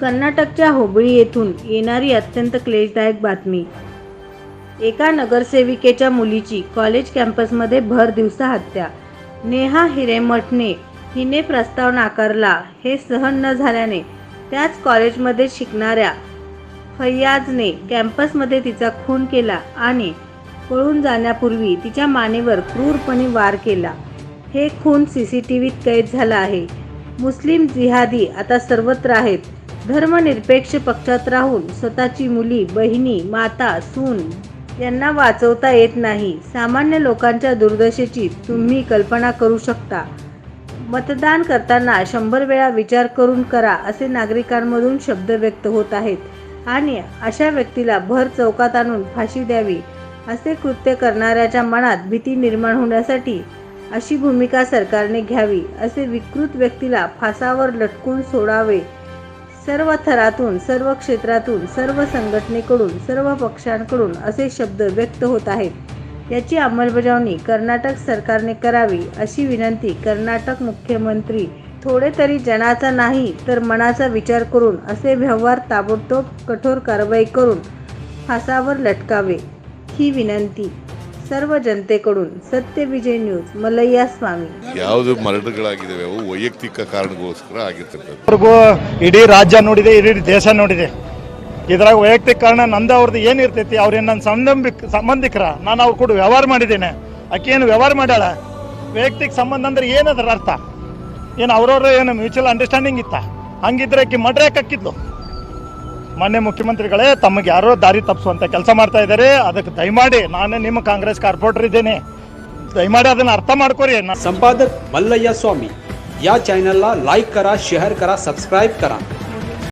कर्नाटकच्या हुबळी येथून येणारी अत्यंत क्लेशदायक बातमी. एका नगरसेविकेच्या मुलीची कॉलेज कॅम्पसमध्ये भर दिवसा हत्या. नेहा हिरेमठने हिने प्रस्ताव नाकारला हे सहन न झाल्याने त्याच कॉलेजमध्ये शिकणाऱ्या फैयाजने कॅम्पसमध्ये तिचा खून केला आणि पळून जाण्यापूर्वी तिच्या मानेवर क्रूरपणे वार केला. हे खून सी सी टी व्हीत कैद झाला आहे. मुस्लिम जिहादी आता सर्वत्र आहेत. धर्मनिरपेक्ष पक्षात राहून स्वतःची मुली बहिणी माता सून यांना वाचवता येत नाही. सामान्य लोकांच्या दुर्दशेची तुम्ही कल्पना करू शकता. मतदान करताना शंभर वेळा विचार करून करा असे नागरिकांमधून शब्द व्यक्त होत आहेत आणि अशा व्यक्तीला भर चौकात आणून फाशी द्यावी असे कृत्य करणाऱ्याच्या मनात भीती निर्माण होण्यासाठी अशी भूमिका सरकारने घ्यावी असे विकृत व्यक्तीला फासावर लटकून सोडावे सर्व थरातून सर्व क्षेत्रातून सर्व संघटनेकडून सर्व पक्षांकडून असे शब्द व्यक्त होत आहेत. याची अंमलबजावणी कर्नाटक सरकारने करावी अशी विनंती कर्नाटक मुख्यमंत्री थोडे तरी जनाचा नाही तर मनाचा विचार करून असे व्यवहार ताबडतोब कठोर कारवाई करून फासावर लटकावे ही विनंती. सर्व जनतेकडून सत्यविजय न्यूज मलैया स्वामी ಯಾವುದು ಮರಣಗಳಾಗಿದ್ದಾವೆ ಅವು ವೈಯಕ್ತಿಕ ಕಾರಣಗೋಸ್ಕರ ಆಗಿರ್ತಕ್ಕಂಥ ಅವ್ರಿಗೂ ಇಡೀ ರಾಜ್ಯ ನೋಡಿದೆ ಇಡೀ ದೇಶ ನೋಡಿದೆ ಇದ್ರಾಗ ವೈಯಕ್ತಿಕ ಕಾರಣ ನಂದು ಅವ್ರದ್ದು ಏನಿರ್ತೈತಿ ಅವ್ರೇನು ನನ್ನ ಸಂಬಂಧಿಕ ಸಂಬಂಧಿಕರ ನಾನು ಅವ್ರ ಕೂಡ ವ್ಯವಹಾರ ಮಾಡಿದ್ದೇನೆ ಆಕೆ ಏನು ವ್ಯವಹಾರ ಮಾಡ್ಯಾಳ ವೈಯಕ್ತಿಕ ಸಂಬಂಧ ಅಂದ್ರೆ ಏನು ಅದರ ಅರ್ಥ ಏನು ಅವ್ರವ್ರ ಏನು ಮ್ಯೂಚುವಲ್ ಅಂಡರ್ಸ್ಟ್ಯಾಂಡಿಂಗ್ ಇತ್ತ ಹಂಗಿದ್ರೆ ಆಕೆ ಮಡ್ರೆ ಹಾಕಿದ್ಲು ಮಾನ್ಯ ಮುಖ್ಯಮಂತ್ರಿಗಳೇ ತಮಗೆ ಯಾರೋ ದಾರಿ ತಪ್ಪಿಸುವಂತ ಕೆಲಸ ಮಾಡ್ತಾ ಇದ್ದಾರೆ ಅದಕ್ಕೆ ದಯಮಾಡಿ ನಾನು ನಿಮ್ಮ ಕಾಂಗ್ರೆಸ್ ಕಾರ್ಪೊರೇಟರ್ ಇದ್ದೇನೆ ದಯಮಾಡಿ ಅದನ್ನ ಅರ್ಥ ಮಾಡ್ಕೊರಿ ನಾ- संपादक मल्लय्या स्वामी या चॅनलला लाईक करा शेअर करा सबस्क्राईब करा